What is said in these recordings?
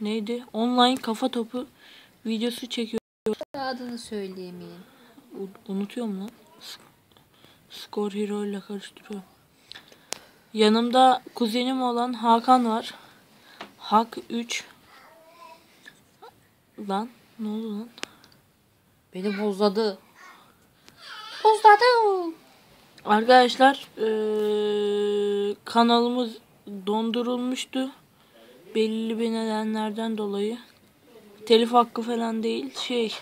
Neydi? Online kafa topu videosu çekiyor. Adını söyleyemeyeyim. U- Unutuyorum lan. Skor Hero ile karıştırıyor. Yanımda kuzenim olan Hakan var. Hak 3. Lan ne oldu lan? Beni bozladı. Arkadaşlar eee, kanalımız dondurulmuştu. Belli bir nedenlerden dolayı. Telif hakkı falan değil. Şey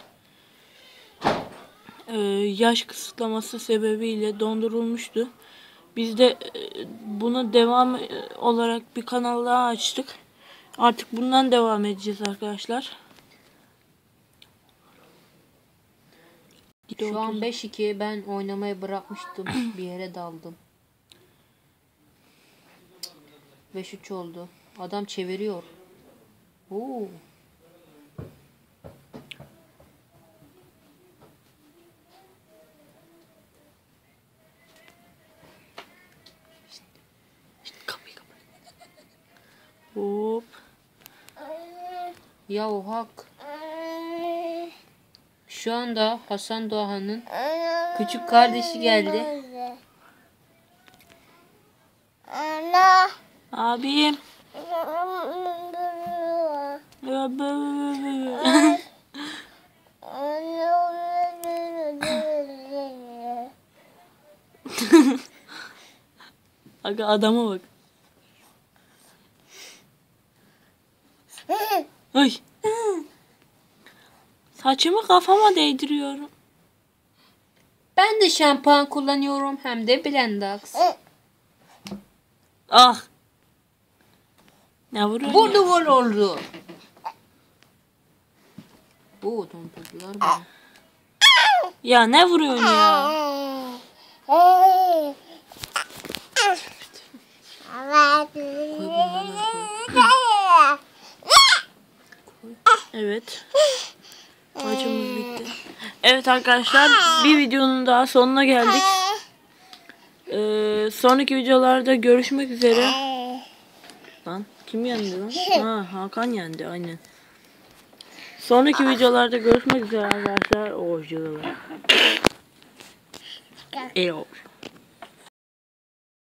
eee, yaş kısıtlaması sebebiyle dondurulmuştu. Biz de eee, bunu devam eee, olarak bir kanal daha açtık. Artık bundan devam edeceğiz arkadaşlar. Şu an 5-2 ben oynamayı bırakmıştım. bir yere daldım. 5-3 oldu. Adam çeviriyor. Oo. Kapıyı kapat. Hop. Ya o hak. Şu anda Hasan Doğan'ın küçük kardeşi geldi. Ana. Abim. Aga adama bak. Ay. Saçımı kafama değdiriyorum. Ben de şampuan kullanıyorum hem de Blendax. Ah. Ne vuruyorsun Vurdu ya? vur oldu. Oo tompuldular bana. Ya ne vuruyorsun ya? Evet. Maçımız bitti. Evet arkadaşlar bir videonun daha sonuna geldik. Ee, sonraki videolarda görüşmek üzere. Lan kim yendi lan? Ha, Hakan yendi aynen. Sonraki videolarda görüşmek üzere arkadaşlar. Hoşçakalın. Elo.